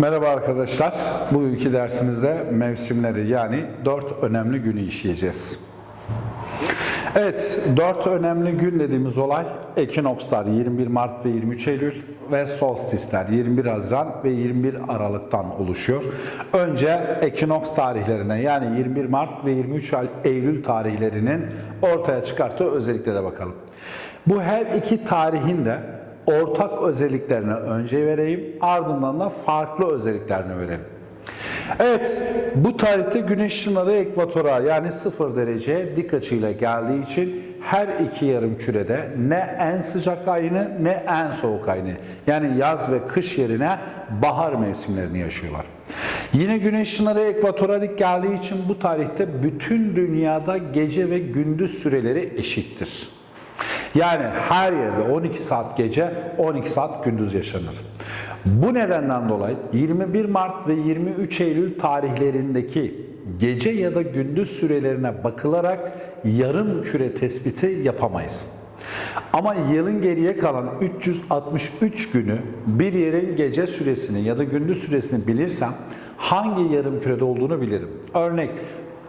Merhaba arkadaşlar. Bugünkü dersimizde mevsimleri yani dört önemli günü işleyeceğiz. Evet, dört önemli gün dediğimiz olay ekinokslar 21 Mart ve 23 Eylül ve solstisler 21 Haziran ve 21 Aralık'tan oluşuyor. Önce ekinoks tarihlerinden yani 21 Mart ve 23 Eylül tarihlerinin ortaya çıkarttığı özelliklere bakalım. Bu her iki tarihin de ortak özelliklerini önce vereyim, ardından da farklı özelliklerini verelim. Evet, bu tarihte güneş ışınları ekvatora yani 0 dereceye dik açıyla geldiği için her iki yarım kürede ne en sıcak ayını ne en soğuk ayını yani yaz ve kış yerine bahar mevsimlerini yaşıyorlar. Yine güneş ışınları ekvatora dik geldiği için bu tarihte bütün dünyada gece ve gündüz süreleri eşittir. Yani her yerde 12 saat gece, 12 saat gündüz yaşanır. Bu nedenden dolayı 21 Mart ve 23 Eylül tarihlerindeki gece ya da gündüz sürelerine bakılarak yarım küre tespiti yapamayız. Ama yılın geriye kalan 363 günü bir yerin gece süresini ya da gündüz süresini bilirsem hangi yarım kürede olduğunu bilirim. Örnek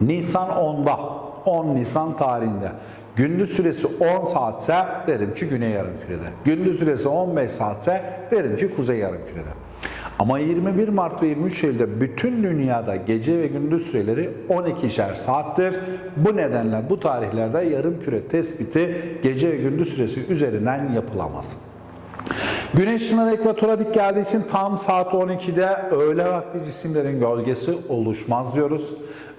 Nisan 10'da, 10 Nisan tarihinde Gündüz süresi 10 saatse derim ki güney yarımkürede. Gündüz süresi 15 saatse derim ki kuzey yarımkürede. Ama 21 Mart ve 23 Eylül'de bütün dünyada gece ve gündüz süreleri 12'şer saattir. Bu nedenle bu tarihlerde yarım küre tespiti gece ve gündüz süresi üzerinden yapılamaz. Güneş ışınları ekvatora dik geldiği için tam saat 12'de öğle vakti cisimlerin gölgesi oluşmaz diyoruz.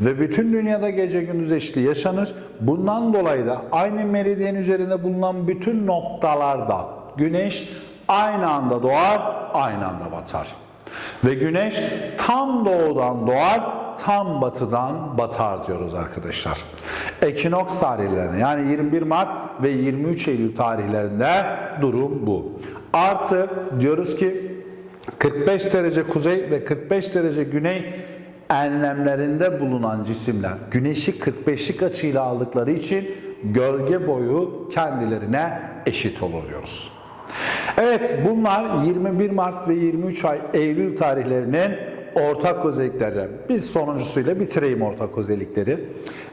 Ve bütün dünyada gece gündüz eşliği yaşanır. Bundan dolayı da aynı meridyen üzerinde bulunan bütün noktalarda güneş aynı anda doğar, aynı anda batar. Ve güneş tam doğudan doğar, tam batıdan batar diyoruz arkadaşlar. Ekinoks tarihlerinde yani 21 Mart ve 23 Eylül tarihlerinde durum bu. Artı diyoruz ki 45 derece kuzey ve 45 derece güney enlemlerinde bulunan cisimler güneşi 45'lik açıyla aldıkları için gölge boyu kendilerine eşit olur diyoruz. Evet bunlar 21 Mart ve 23 ay Eylül tarihlerinin ortak özellikleri. Biz sonuncusuyla bitireyim ortak özellikleri.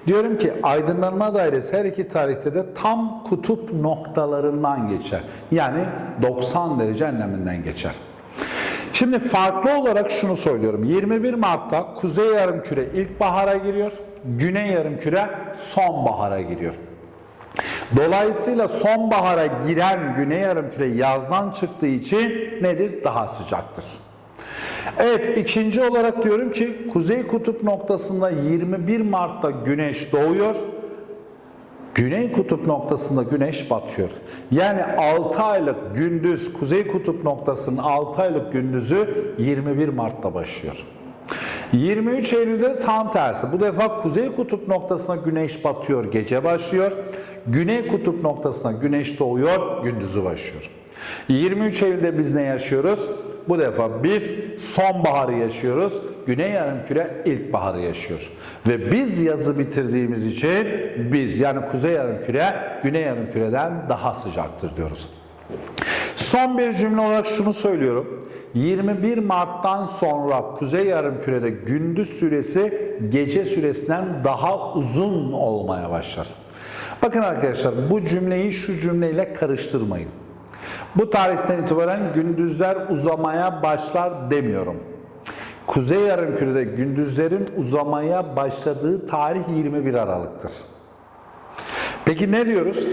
Diyorum ki aydınlanma dairesi her iki tarihte de tam kutup noktalarından geçer. Yani 90 derece enleminden geçer. Şimdi farklı olarak şunu söylüyorum. 21 Mart'ta kuzey yarımküre ilkbahara giriyor, güney yarımküre sonbahara giriyor. Dolayısıyla sonbahara giren güney yarımküre yazdan çıktığı için nedir? Daha sıcaktır. Evet ikinci olarak diyorum ki kuzey kutup noktasında 21 Mart'ta güneş doğuyor. Güney kutup noktasında güneş batıyor. Yani 6 aylık gündüz kuzey kutup noktasının 6 aylık gündüzü 21 Mart'ta başlıyor. 23 Eylül'de tam tersi. Bu defa kuzey kutup noktasına güneş batıyor, gece başlıyor. Güney kutup noktasına güneş doğuyor, gündüzü başlıyor. 23 Eylül'de biz ne yaşıyoruz? Bu defa biz sonbaharı yaşıyoruz. Güney yarımküre ilkbaharı yaşıyor. Ve biz yazı bitirdiğimiz için biz yani kuzey yarımküre güney yarımküreden daha sıcaktır diyoruz. Son bir cümle olarak şunu söylüyorum. 21 Mart'tan sonra Kuzey Yarımküre'de gündüz süresi gece süresinden daha uzun olmaya başlar. Bakın arkadaşlar bu cümleyi şu cümleyle karıştırmayın. Bu tarihten itibaren gündüzler uzamaya başlar demiyorum. Kuzey Yarımküre'de gündüzlerin uzamaya başladığı tarih 21 Aralık'tır. Peki ne diyoruz?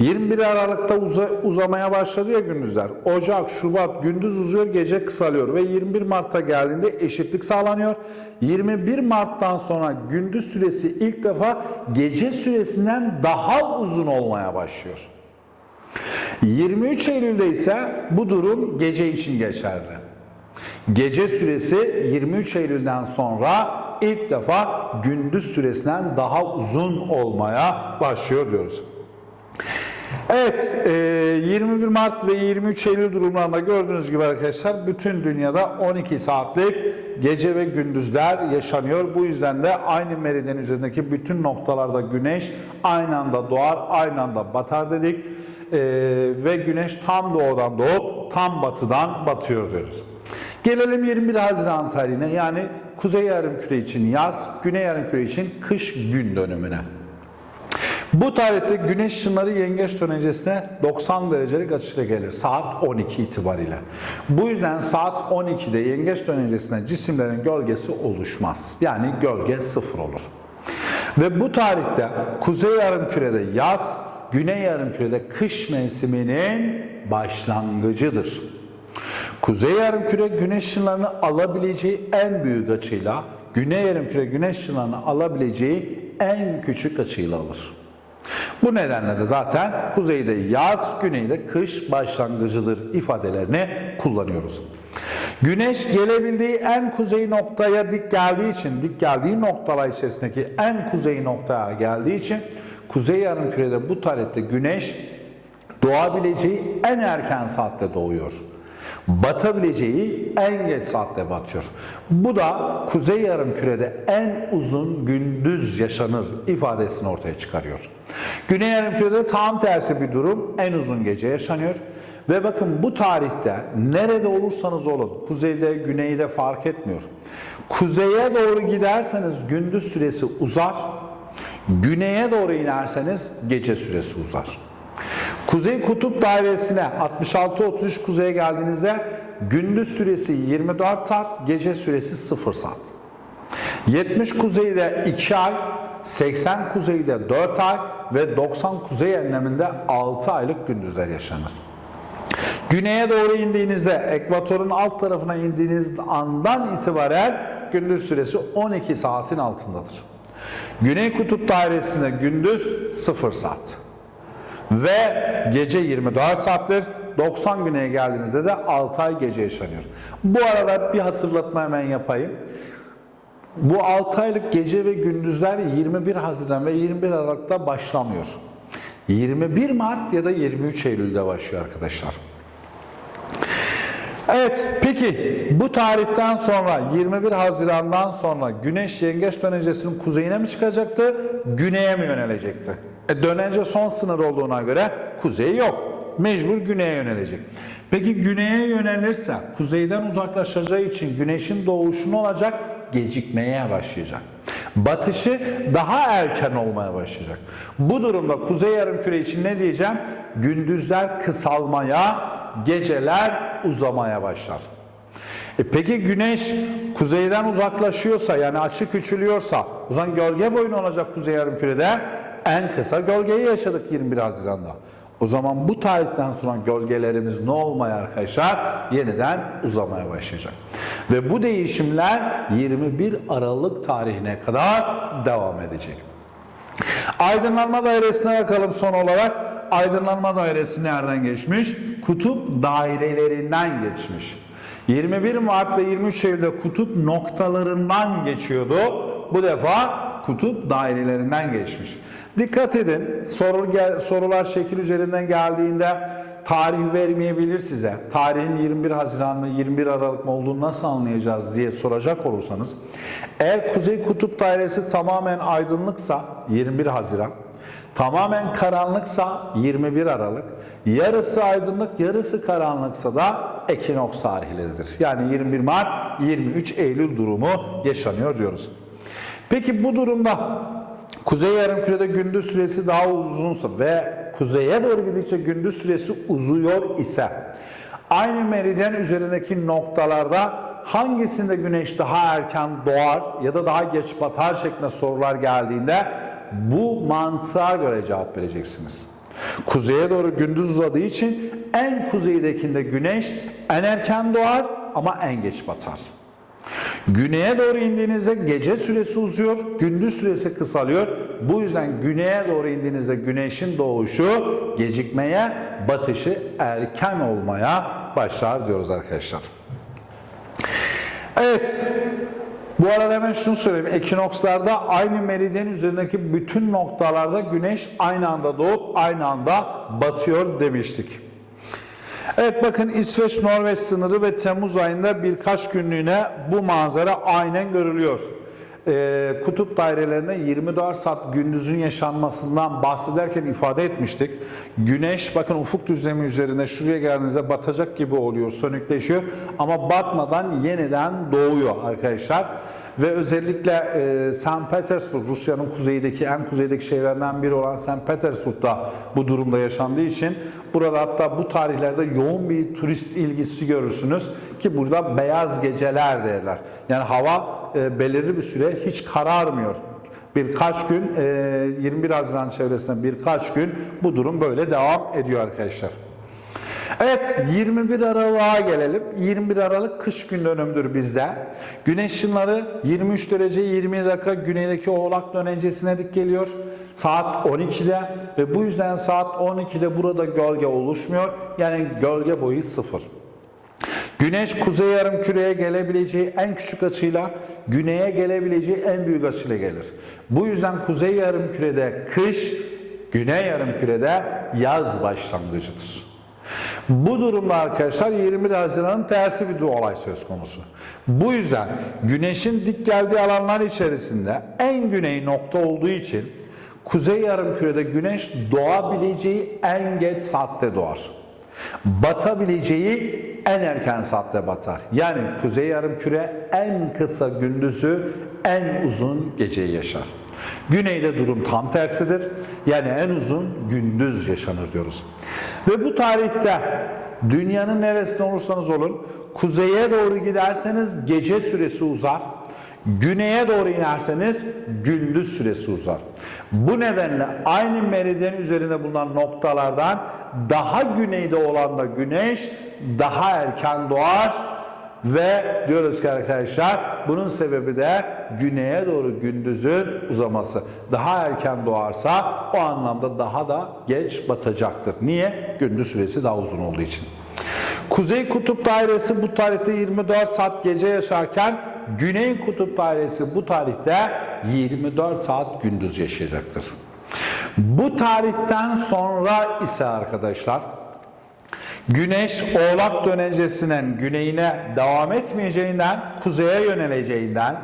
21 Aralık'ta uza- uzamaya başladı ya gündüzler. Ocak, Şubat gündüz uzuyor, gece kısalıyor ve 21 Mart'ta geldiğinde eşitlik sağlanıyor. 21 Mart'tan sonra gündüz süresi ilk defa gece süresinden daha uzun olmaya başlıyor. 23 Eylül'de ise bu durum gece için geçerli. Gece süresi 23 Eylül'den sonra ilk defa gündüz süresinden daha uzun olmaya başlıyor diyoruz. Evet, e, 21 Mart ve 23 Eylül durumlarında gördüğünüz gibi arkadaşlar bütün dünyada 12 saatlik gece ve gündüzler yaşanıyor. Bu yüzden de aynı meridyen üzerindeki bütün noktalarda güneş aynı anda doğar, aynı anda batar dedik. E, ve güneş tam doğudan doğup tam batıdan batıyor diyoruz. Gelelim 21 Haziran tarihine yani Kuzey Yarımküre için yaz, Güney Yarımküre için kış gün dönümüne. Bu tarihte güneş ışınları yengeç dönencesine 90 derecelik açıyla gelir saat 12 itibariyle. Bu yüzden saat 12'de yengeç dönencesine cisimlerin gölgesi oluşmaz. Yani gölge sıfır olur. Ve bu tarihte kuzey yarımkürede yaz, güney yarımkürede kış mevsiminin başlangıcıdır. Kuzey yarımküre güneş ışınlarını alabileceği en büyük açıyla, güney yarımküre güneş ışınlarını alabileceği en küçük açıyla alır. Bu nedenle de zaten kuzeyde yaz, güneyde kış başlangıcıdır ifadelerini kullanıyoruz. Güneş gelebildiği en kuzey noktaya dik geldiği için, dik geldiği noktalar içerisindeki en kuzey noktaya geldiği için kuzey yarımkürede bu tarihte güneş doğabileceği en erken saatte doğuyor. Batabileceği en geç saatte batıyor. Bu da kuzey yarımkürede en uzun gündüz yaşanır ifadesini ortaya çıkarıyor. Güney yarımkürede tam tersi bir durum en uzun gece yaşanıyor. Ve bakın bu tarihte nerede olursanız olun, kuzeyde, güneyde fark etmiyor. Kuzeye doğru giderseniz gündüz süresi uzar, güneye doğru inerseniz gece süresi uzar. Kuzey kutup dairesine 66-33 kuzeye geldiğinizde gündüz süresi 24 saat, gece süresi 0 saat. 70 kuzeyde 2 ay, 80 kuzeyde 4 ay ve 90 kuzey enleminde 6 aylık gündüzler yaşanır. Güneye doğru indiğinizde, ekvatorun alt tarafına indiğiniz andan itibaren gündüz süresi 12 saatin altındadır. Güney kutup dairesinde gündüz 0 saat ve gece 24 saattir. 90 güneye geldiğinizde de 6 ay gece yaşanıyor. Bu arada bir hatırlatma hemen yapayım. Bu 6 aylık gece ve gündüzler 21 Haziran ve 21 Aralık'ta başlamıyor. 21 Mart ya da 23 Eylül'de başlıyor arkadaşlar. Evet, peki bu tarihten sonra 21 Haziran'dan sonra Güneş Yengeç dönencesinin kuzeyine mi çıkacaktı, güneye mi yönelecekti? E, dönence son sınır olduğuna göre kuzey yok. Mecbur güneye yönelecek. Peki güneye yönelirse kuzeyden uzaklaşacağı için güneşin doğuşu ne olacak? Gecikmeye başlayacak. Batışı daha erken olmaya başlayacak. Bu durumda kuzey yarımküre için ne diyeceğim? Gündüzler kısalmaya, geceler uzamaya başlar. E peki güneş kuzeyden uzaklaşıyorsa yani açı küçülüyorsa o zaman gölge boyu ne olacak kuzey yarımkürede? En kısa gölgeyi yaşadık 21 Haziran'da. O zaman bu tarihten sonra gölgelerimiz ne olmaya arkadaşlar? Yeniden uzamaya başlayacak. Ve bu değişimler 21 Aralık tarihine kadar devam edecek. Aydınlanma dairesine bakalım son olarak. Aydınlanma dairesi nereden geçmiş? Kutup dairelerinden geçmiş. 21 Mart ve 23 Eylül'de kutup noktalarından geçiyordu. Bu defa kutup dairelerinden geçmiş. Dikkat edin soru sorular şekil üzerinden geldiğinde tarih vermeyebilir size. Tarihin 21 Haziran mı 21 Aralık mı olduğunu nasıl anlayacağız diye soracak olursanız eğer Kuzey Kutup Dairesi tamamen aydınlıksa 21 Haziran Tamamen karanlıksa 21 Aralık, yarısı aydınlık, yarısı karanlıksa da ekinoks tarihleridir. Yani 21 Mart, 23 Eylül durumu yaşanıyor diyoruz. Peki bu durumda Kuzey yarımkürede gündüz süresi daha uzunsa ve kuzeye doğru gidikçe gündüz süresi uzuyor ise aynı meridyen üzerindeki noktalarda hangisinde güneş daha erken doğar ya da daha geç batar şeklinde sorular geldiğinde bu mantığa göre cevap vereceksiniz. Kuzeye doğru gündüz uzadığı için en kuzeydekinde güneş en erken doğar ama en geç batar. Güneye doğru indiğinizde gece süresi uzuyor, gündüz süresi kısalıyor. Bu yüzden güneye doğru indiğinizde güneşin doğuşu gecikmeye, batışı erken olmaya başlar diyoruz arkadaşlar. Evet, bu arada hemen şunu söyleyeyim. Ekinokslarda aynı meridyen üzerindeki bütün noktalarda güneş aynı anda doğup aynı anda batıyor demiştik. Evet bakın İsveç Norveç sınırı ve Temmuz ayında birkaç günlüğüne bu manzara aynen görülüyor. e, kutup dairelerinde 24 saat gündüzün yaşanmasından bahsederken ifade etmiştik. Güneş bakın ufuk düzlemi üzerinde şuraya geldiğinizde batacak gibi oluyor, sönükleşiyor ama batmadan yeniden doğuyor arkadaşlar. Ve özellikle e, St. Petersburg, Rusya'nın kuzeyindeki en kuzeydeki şehirlerden biri olan St. Petersburg'da bu durumda yaşandığı için burada hatta bu tarihlerde yoğun bir turist ilgisi görürsünüz ki burada beyaz geceler derler. Yani hava e, belirli bir süre hiç kararmıyor. Birkaç gün, e, 21 Haziran çevresinde birkaç gün bu durum böyle devam ediyor arkadaşlar. Evet 21 Aralık'a gelelim. 21 Aralık kış gün dönümüdür bizde. Güneş ışınları 23 derece 20 dakika güneydeki oğlak dönencesine dik geliyor. Saat 12'de ve bu yüzden saat 12'de burada gölge oluşmuyor. Yani gölge boyu sıfır. Güneş kuzey yarım küreye gelebileceği en küçük açıyla güneye gelebileceği en büyük açıyla gelir. Bu yüzden kuzey yarım kürede kış, güney yarım kürede yaz başlangıcıdır. Bu durumda arkadaşlar 21 Haziran'ın tersi bir olay söz konusu. Bu yüzden güneşin dik geldiği alanlar içerisinde en güney nokta olduğu için kuzey yarımkürede güneş doğabileceği en geç saatte doğar. Batabileceği en erken saatte batar. Yani kuzey yarımküre en kısa gündüzü en uzun geceyi yaşar. Güneyde durum tam tersidir. Yani en uzun gündüz yaşanır diyoruz. Ve bu tarihte dünyanın neresinde olursanız olun kuzeye doğru giderseniz gece süresi uzar. Güneye doğru inerseniz gündüz süresi uzar. Bu nedenle aynı meridyen üzerinde bulunan noktalardan daha güneyde olan da güneş daha erken doğar ve diyoruz ki arkadaşlar bunun sebebi de güneye doğru gündüzün uzaması. Daha erken doğarsa o anlamda daha da geç batacaktır. Niye? Gündüz süresi daha uzun olduğu için. Kuzey Kutup Dairesi bu tarihte 24 saat gece yaşarken Güney Kutup Dairesi bu tarihte 24 saat gündüz yaşayacaktır. Bu tarihten sonra ise arkadaşlar Güneş Oğlak dönencesinin güneyine devam etmeyeceğinden, kuzeye yöneleceğinden,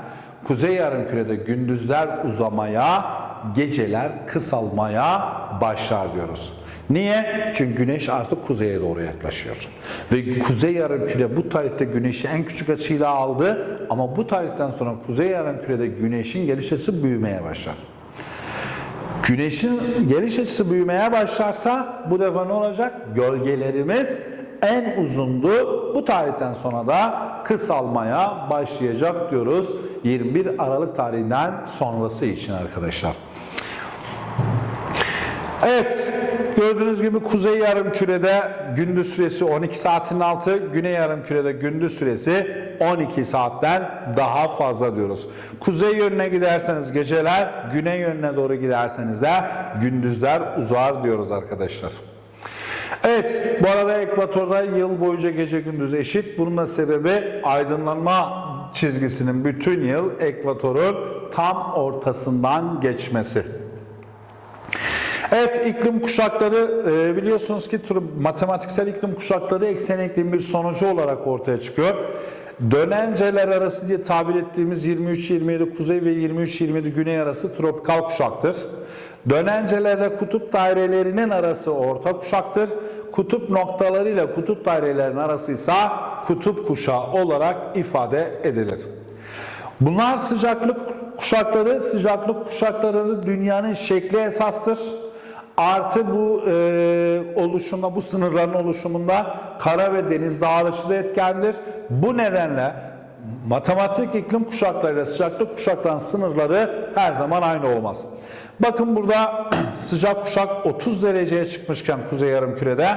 kuzey yarımkürede gündüzler uzamaya, geceler kısalmaya başlar diyoruz. Niye? Çünkü güneş artık kuzeye doğru yaklaşıyor. Ve kuzey yarımküre bu tarihte güneşi en küçük açıyla aldı ama bu tarihten sonra kuzey yarımkürede güneşin geliş açısı büyümeye başlar. Güneşin geliş açısı büyümeye başlarsa bu defa ne olacak? Gölgelerimiz en uzundu. Bu tarihten sonra da kısalmaya başlayacak diyoruz. 21 Aralık tarihinden sonrası için arkadaşlar. Evet, gördüğünüz gibi kuzey yarım kürede gündüz süresi 12 saatin altı, güney yarım kürede gündüz süresi 12 saatten daha fazla diyoruz. Kuzey yönüne giderseniz geceler, güney yönüne doğru giderseniz de gündüzler uzar diyoruz arkadaşlar. Evet, bu arada ekvatorda yıl boyunca gece gündüz eşit. Bunun da sebebi aydınlanma çizgisinin bütün yıl ekvatorun tam ortasından geçmesi. Evet iklim kuşakları e, biliyorsunuz ki matematiksel iklim kuşakları eksen iklim bir sonucu olarak ortaya çıkıyor. Dönenceler arası diye tabir ettiğimiz 23-27 kuzey ve 23-27 güney arası tropikal kuşaktır. Dönencelerle kutup dairelerinin arası orta kuşaktır. Kutup noktalarıyla kutup dairelerinin arası ise kutup kuşağı olarak ifade edilir. Bunlar sıcaklık kuşakları, sıcaklık kuşakları dünyanın şekli esastır. Artı bu e, oluşumda, bu sınırların oluşumunda kara ve deniz dağılışı da etkendir. Bu nedenle matematik iklim kuşaklarıyla sıcaklık kuşaklarının sınırları her zaman aynı olmaz. Bakın burada sıcak kuşak 30 dereceye çıkmışken kuzey yarımkürede,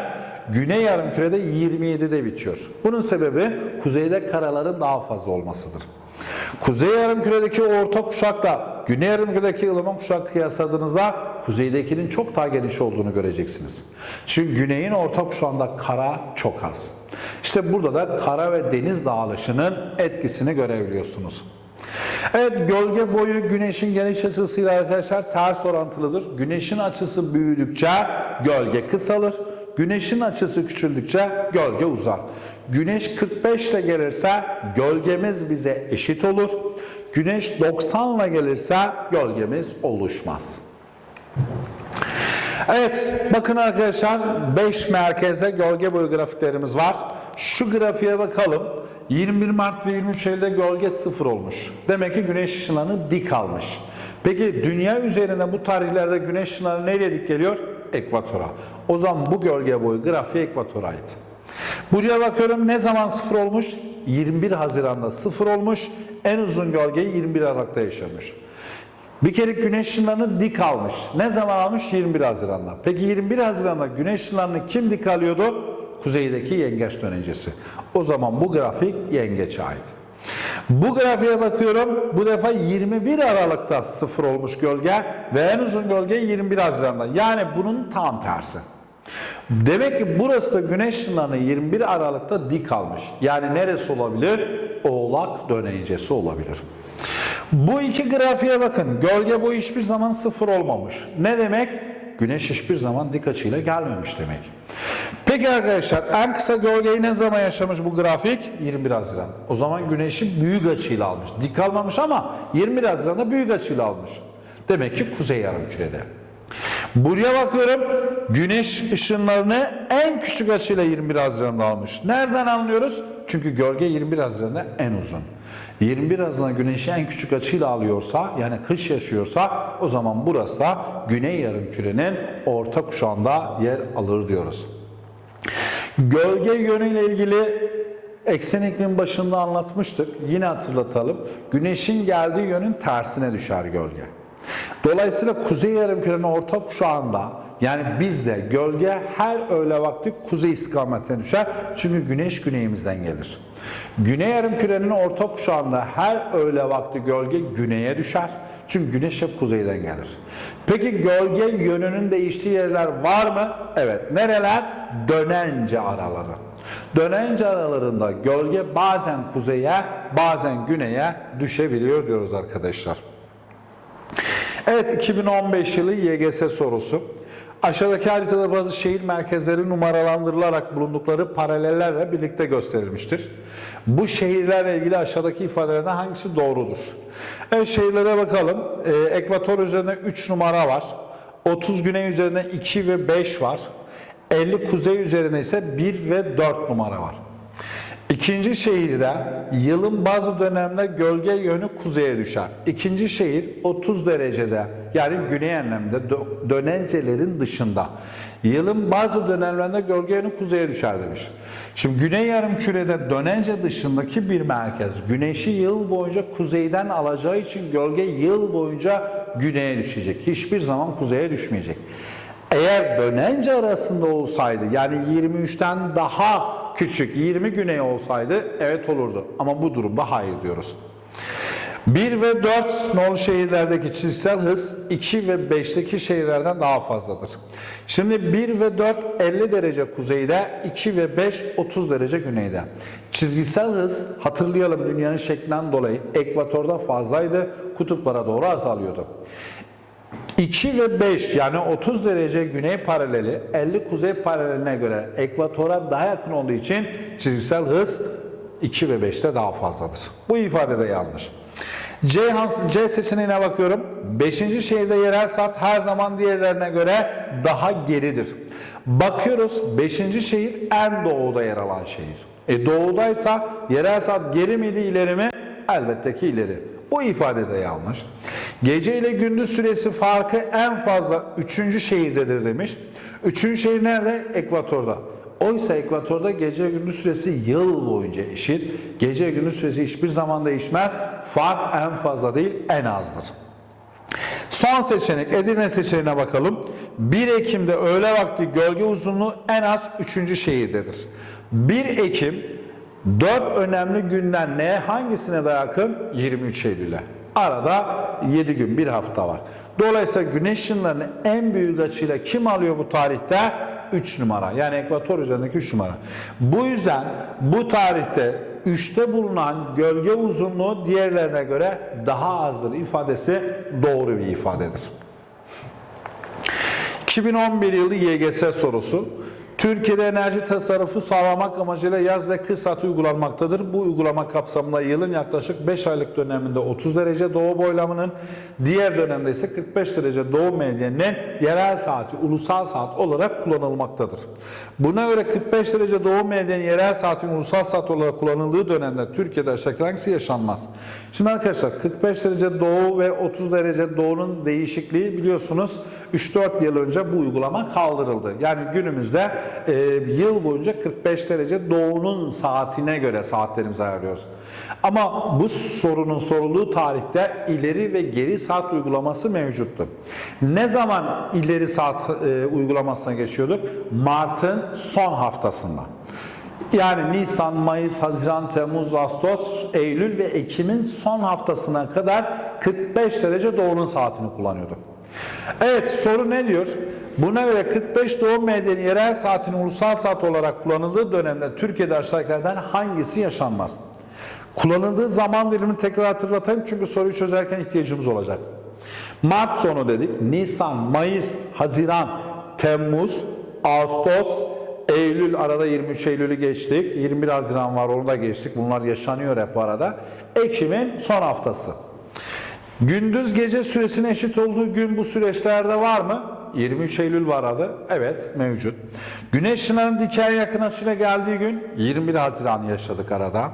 güney yarımkürede 27'de bitiyor. Bunun sebebi kuzeyde karaların daha fazla olmasıdır. Kuzey yarımküredeki orta kuşakla güney yarımküredeki ılıman kuşak kıyasladığınızda kuzeydekinin çok daha geniş olduğunu göreceksiniz. Çünkü güneyin orta kuşağında kara çok az. İşte burada da kara ve deniz dağılışının etkisini görebiliyorsunuz. Evet gölge boyu güneşin geniş açısıyla arkadaşlar ters orantılıdır. Güneşin açısı büyüdükçe gölge kısalır. Güneşin açısı küçüldükçe gölge uzar. Güneş 45 ile gelirse gölgemiz bize eşit olur. Güneş 90 ile gelirse gölgemiz oluşmaz. Evet, bakın arkadaşlar 5 merkezde gölge boyu grafiklerimiz var. Şu grafiğe bakalım. 21 Mart ve 23 Eylül'de gölge sıfır olmuş. Demek ki güneş ışınlarını dik almış. Peki dünya üzerinde bu tarihlerde güneş ışınları nereye dik geliyor? Ekvatora. O zaman bu gölge boyu grafiği ekvatora ait. Buraya bakıyorum ne zaman sıfır olmuş? 21 Haziran'da sıfır olmuş. En uzun gölgeyi 21 Aralık'ta yaşamış. Bir kere güneş ışınlarını dik almış. Ne zaman almış? 21 Haziran'da. Peki 21 Haziran'da güneş ışınlarını kim dik alıyordu? Kuzeydeki yengeç dönencesi. O zaman bu grafik yengeçe ait. Bu grafiğe bakıyorum. Bu defa 21 Aralık'ta sıfır olmuş gölge ve en uzun gölge 21 Haziran'da. Yani bunun tam tersi. Demek ki burası da güneş ışınlarını 21 Aralık'ta dik almış. Yani neresi olabilir? Oğlak dönencesi olabilir. Bu iki grafiğe bakın. Gölge boyu hiçbir zaman sıfır olmamış. Ne demek? Güneş hiçbir zaman dik açıyla gelmemiş demek. Peki arkadaşlar en kısa gölgeyi ne zaman yaşamış bu grafik? 21 Haziran. O zaman güneşi büyük açıyla almış. Dik almamış ama 21 Haziran'da büyük açıyla almış. Demek ki kuzey yarımkürede. Buraya bakıyorum. Güneş ışınlarını en küçük açıyla 21 Haziran'da almış. Nereden anlıyoruz? Çünkü gölge 21 Haziran'da en uzun. 21 Haziran güneşi en küçük açıyla alıyorsa yani kış yaşıyorsa o zaman burası da güney yarımkürenin orta kuşağında yer alır diyoruz. Gölge yönüyle ilgili eksen başında anlatmıştık. Yine hatırlatalım. Güneşin geldiği yönün tersine düşer gölge. Dolayısıyla kuzey yarımkürenin orta kuşağında yani bizde gölge her öğle vakti kuzey istikametine düşer. Çünkü güneş güneyimizden gelir. Güney yarımkürenin orta kuşağında her öğle vakti gölge güneye düşer. Çünkü güneş hep kuzeyden gelir. Peki gölge yönünün değiştiği yerler var mı? Evet. Nereler? Dönence araları. Dönence aralarında gölge bazen kuzeye, bazen güneye düşebiliyor diyoruz arkadaşlar. Evet 2015 yılı YGS sorusu. Aşağıdaki haritada bazı şehir merkezleri numaralandırılarak bulundukları paralellerle birlikte gösterilmiştir. Bu şehirlerle ilgili aşağıdaki ifadelerden hangisi doğrudur? Evet şehirlere bakalım. Ee, Ekvator üzerinde 3 numara var. 30 güney üzerinde 2 ve 5 var. 50 kuzey üzerinde ise 1 ve 4 numara var. İkinci şehirde yılın bazı dönemde gölge yönü kuzeye düşer. İkinci şehir 30 derecede yani güney dö- dönencelerin dışında. Yılın bazı dönemlerinde gölge yönü kuzeye düşer demiş. Şimdi güney yarım kürede dönence dışındaki bir merkez güneşi yıl boyunca kuzeyden alacağı için gölge yıl boyunca güneye düşecek. Hiçbir zaman kuzeye düşmeyecek. Eğer dönence arasında olsaydı yani 23'ten daha küçük 20 güney olsaydı evet olurdu. Ama bu durumda hayır diyoruz. 1 ve 4 nolu şehirlerdeki çizgisel hız 2 ve 5'teki şehirlerden daha fazladır. Şimdi 1 ve 4 50 derece kuzeyde, 2 ve 5 30 derece güneyde. Çizgisel hız hatırlayalım dünyanın şeklinden dolayı ekvatorda fazlaydı, kutuplara doğru azalıyordu. 2 ve 5 yani 30 derece güney paraleli 50 kuzey paraleline göre ekvatora daha yakın olduğu için çizgisel hız 2 ve 5'te daha fazladır. Bu ifade de yanlış. C, C seçeneğine bakıyorum. 5. şehirde yerel saat her zaman diğerlerine göre daha geridir. Bakıyoruz 5. şehir en doğuda yer alan şehir. E doğudaysa yerel saat geri miydi ileri mi? Elbette ki ileri. Bu ifade de yanlış. Gece ile gündüz süresi farkı en fazla 3. şehirdedir demiş. 3. şehir nerede? Ekvatorda. Oysa ekvatorda gece gündüz süresi yıl boyunca eşit. Gece gündüz süresi hiçbir zaman değişmez. Fark en fazla değil en azdır. Son seçenek Edirne seçeneğine bakalım. 1 Ekim'de öğle vakti gölge uzunluğu en az 3. şehirdedir. 1 Ekim 4 önemli günden ne hangisine de yakın? 23 Eylül'e. Arada 7 gün, bir hafta var. Dolayısıyla güneş ışınlarını en büyük açıyla kim alıyor bu tarihte? 3 numara. Yani ekvator üzerindeki 3 numara. Bu yüzden bu tarihte 3'te bulunan gölge uzunluğu diğerlerine göre daha azdır ifadesi doğru bir ifadedir. 2011 yılı YGS sorusu. Türkiye'de enerji tasarrufu sağlamak amacıyla yaz ve kış saati uygulanmaktadır. Bu uygulama kapsamında yılın yaklaşık 5 aylık döneminde 30 derece doğu boylamının, diğer dönemde ise 45 derece doğu meridyeninin yerel saati ulusal saat olarak kullanılmaktadır. Buna göre 45 derece doğu meridyen yerel saatin ulusal saat olarak kullanıldığı dönemde Türkiye'de aşağıdaki yaşanmaz? Şimdi arkadaşlar 45 derece doğu ve 30 derece doğunun değişikliği biliyorsunuz 3-4 yıl önce bu uygulama kaldırıldı. Yani günümüzde e, yıl boyunca 45 derece doğunun saatine göre saatlerimizi ayarlıyoruz. Ama bu sorunun sorulduğu tarihte ileri ve geri saat uygulaması mevcuttu. Ne zaman ileri saat e, uygulamasına geçiyorduk? Mart'ın son haftasında. Yani Nisan, Mayıs, Haziran, Temmuz, Ağustos, Eylül ve Ekim'in son haftasına kadar 45 derece doğunun saatini kullanıyorduk. Evet soru ne diyor? Buna göre 45 doğum medyeni yerel saatin ulusal saat olarak kullanıldığı dönemde Türkiye'de aşağıdakilerden hangisi yaşanmaz? Kullanıldığı zaman dilimini tekrar hatırlatayım çünkü soruyu çözerken ihtiyacımız olacak. Mart sonu dedik. Nisan, Mayıs, Haziran, Temmuz, Ağustos, Eylül arada 23 Eylül'ü geçtik. 21 Haziran var onu da geçtik. Bunlar yaşanıyor hep arada. Ekim'in son haftası. Gündüz gece süresine eşit olduğu gün bu süreçlerde var mı? 23 Eylül var adı. Evet mevcut. Güneş ışınlarının dikey yakın açıyla geldiği gün 21 Haziran yaşadık arada.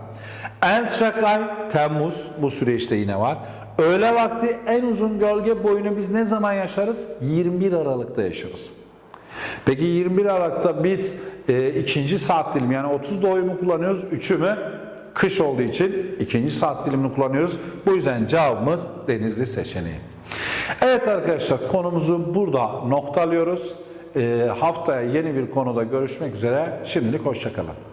En sıcak ay Temmuz bu süreçte yine var. Öğle vakti en uzun gölge boyunu biz ne zaman yaşarız? 21 Aralık'ta yaşarız. Peki 21 Aralık'ta biz e, ikinci saat dilimi yani 30 doğuyu kullanıyoruz? Üçü mü? Kış olduğu için ikinci saat dilimini kullanıyoruz. Bu yüzden cevabımız denizli seçeneği. Evet arkadaşlar konumuzu burada noktalıyoruz. E, haftaya yeni bir konuda görüşmek üzere. Şimdilik hoşçakalın.